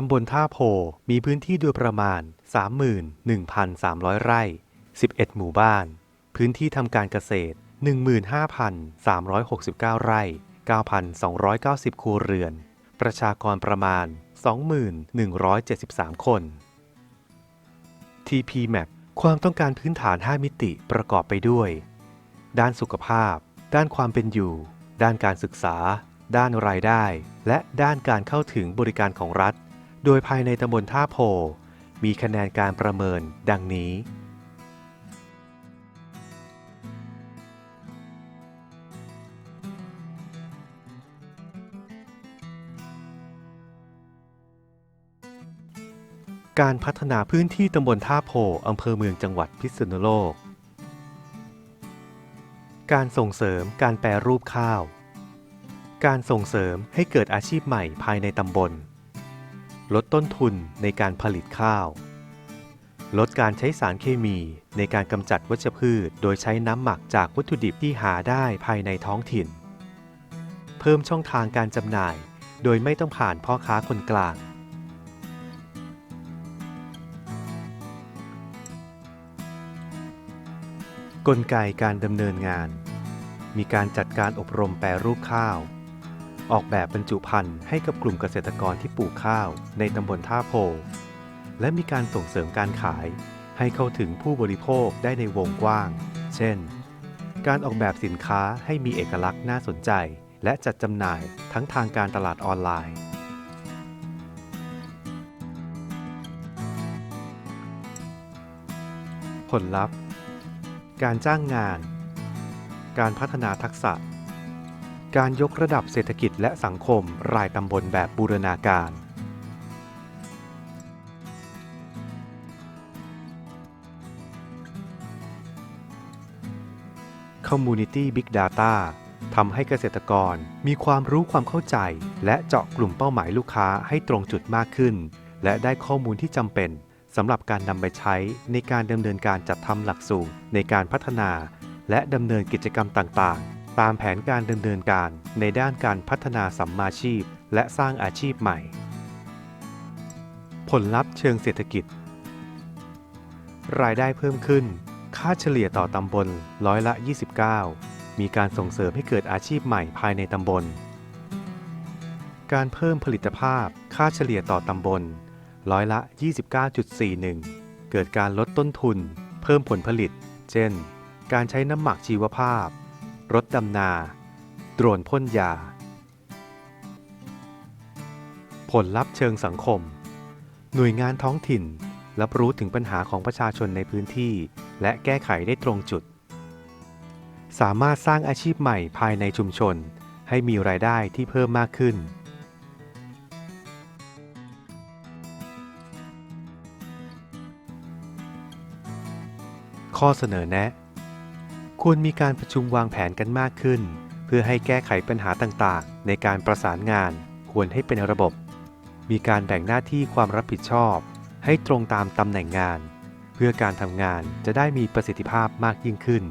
ตำบลท่าโพ มีพื้นที่โดยประมาณ 31,300 ไร่ 11 หมู่บ้าน พื้นที่ทำการเกษตร 15,369 ไร่ 9,290 ครัวเรือน ประชากรประมาณ21,173 คน TP Map ความต้องการพื้นฐาน 5 มิติประกอบไปด้วย ด้านสุขภาพ ด้านความเป็นอยู่ ด้านการศึกษา ด้านรายได้ และด้านการเข้าถึงบริการของรัฐ โดยภายในตำบลท่าโพ มีคะแนนการประเมินดังนี้ การพัฒนาพื้นที่ตำบลท่าโพอำเภอเมืองจังหวัดพิษณุโลก การส่งเสริมการแปรรูปข้าว การส่งเสริมให้เกิดอาชีพใหม่ภายในตำบล ลดต้นทุนในการผลิตข้าว ลดการใช้สารเคมีในการกำจัดวัชพืช โดยใช้น้ำหมักจากวัตถุดิบที่หาได้ภายในท้องถิ่น เพิ่มช่องทางการจำหน่าย โดยไม่ต้องผ่านพ่อค้าคนกลาง กลไกการดำเนินงาน มีการจัดการอบรมแปรรูปข้าว ออกแบบบรรจุภัณฑ์ให้กับกลุ่มเกษตรกรที่ปลูกข้าวในตำบลท่าโพ และมีการส่งเสริมการขาย ให้เข้าถึงผู้บริโภคได้ในวงกว้าง เช่น การออกแบบสินค้าให้มีเอกลักษณ์น่าสนใจ และจัดจำหน่ายทั้งทางการตลาดออนไลน์ ผลลัพธ์ การจ้างงาน การพัฒนาทักษะ การยกระดับเศรษฐกิจและสังคมรายตำบลแบบบูรณาการ Community Big Data ทำให้เกษตรกรมีความรู้ความเข้าใจ และเจาะกลุ่มเป้าหมายลูกค้าให้ตรงจุดมากขึ้น และได้ข้อมูลที่จำเป็นสำหรับการนำไปใช้ในการดำเนินการจัดทำหลักสูตรในการพัฒนา และดำเนินกิจกรรมต่างๆ ตามแผนการดำเนินการในด้านการพัฒนาสัมมาชีพ และสร้างอาชีพใหม่ ผลลัพธ์เชิงเศรษฐกิจ รายได้เพิ่มขึ้น ค่าเฉลี่ยต่อตำบลร้อยละ 29 มีการส่งเสริมให้เกิดอาชีพใหม่ภายในตำบล การเพิ่มผลิตภาพ ค่าเฉลี่ยต่อตำบลร้อยละ 29.41 เกิดการลดต้นทุน เพิ่มผลผลิต เช่น การใช้น้ำหมักชีวภาพ รถดำนา โดรนพ่นยา ผลลัพธ์เชิงสังคม หน่วยงานท้องถิ่น รับรู้ถึงปัญหาของประชาชนในพื้นที่ และแก้ไขได้ตรงจุด สามารถสร้างอาชีพใหม่ภายในชุมชน ให้มีรายได้ที่เพิ่มมากขึ้นข้อเสนอแนะ ควรมีการประชุมวางแผนกันมากขึ้น เพื่อให้แก้ไขปัญหาต่างๆ ในการประสานงานควรให้เป็นระบบ มีการแบ่งหน้าที่ความรับผิดชอบ ให้ตรงตามตำแหน่งงาน เพื่อการทำงานจะได้มีประสิทธิภาพมากยิ่งขึ้น